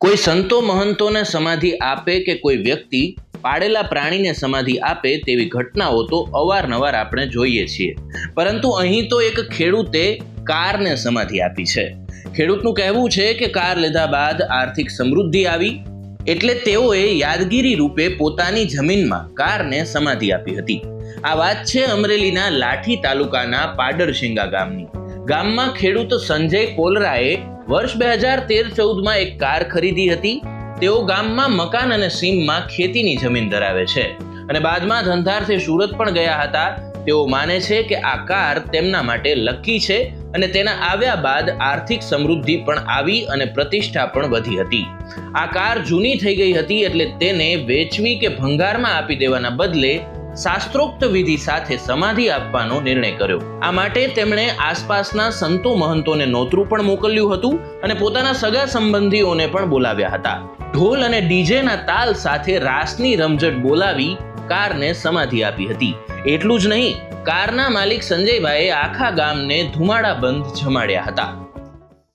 કોઈ સંતો મહંતોને સમાધિ આપે કે કોઈ વ્યક્તિ પાળેલા પ્રાણીને સમાધિ આપે તેવી ઘટનાઓ તો અવારનવાર આપણે જોઈએ છીએ. પરંતુ અહીં તો એક ખેડૂતે કારને સમાધિ આપી છે. ખેડૂતનું કહેવું છે કે કાર લીધા બાદ આર્થિક સમૃદ્ધિ આવી, એટલે તેઓએ યાદગીરી રૂપે પોતાની જમીનમાં કારને સમાધિ આપી હતી. આ વાત છે અમરેલીના લાઠી તાલુકાના પાડરશિંગા ગામની. ગામમાં ખેડૂત સંજય કોલરાએ વર્ષ બે હજાર તેર ચૌદમાં એક કાર ખરીદી હતી. તેઓ ગામમાં મકાન અને સીમમાં ખેતીની જમીન ધરાવે છે. અને બાદમાં ધંધાર્થે સુરત પણ ગયા હતા. તેઓ માને છે કે આ કાર તેમના માટે લકી છે અને તેના આવ્યા બાદ આર્થિક સમૃદ્ધિ પણ આવી અને પ્રતિષ્ઠા પણ વધી હતી. આ કાર જૂની થઈ ગઈ હતી એટલે તેને વેચવી કે ભંગારમાં આપી દેવાના બદલે શાસ્ત્રોક્ત વિધિ સાથે સમાધિ આપવાનો નિર્ણય કર્યો. આ માટે તેમણે આસપાસના સંતો મહંતોને નોતરું પણ મોકલ્યું હતું અને પોતાના સગા સંબંધીઓને પણ બોલાવ્યા હતા. ઢોલ અને ડીજેના તાલ સાથે રાસની રમઝટ બોલાવી કારને સમાધિ આપી હતી. એટલું જ નહીં, કારના માલિક સંજયભાઈએ આખા ગામને ધુમાડા બંધ જમાડ્યા હતા.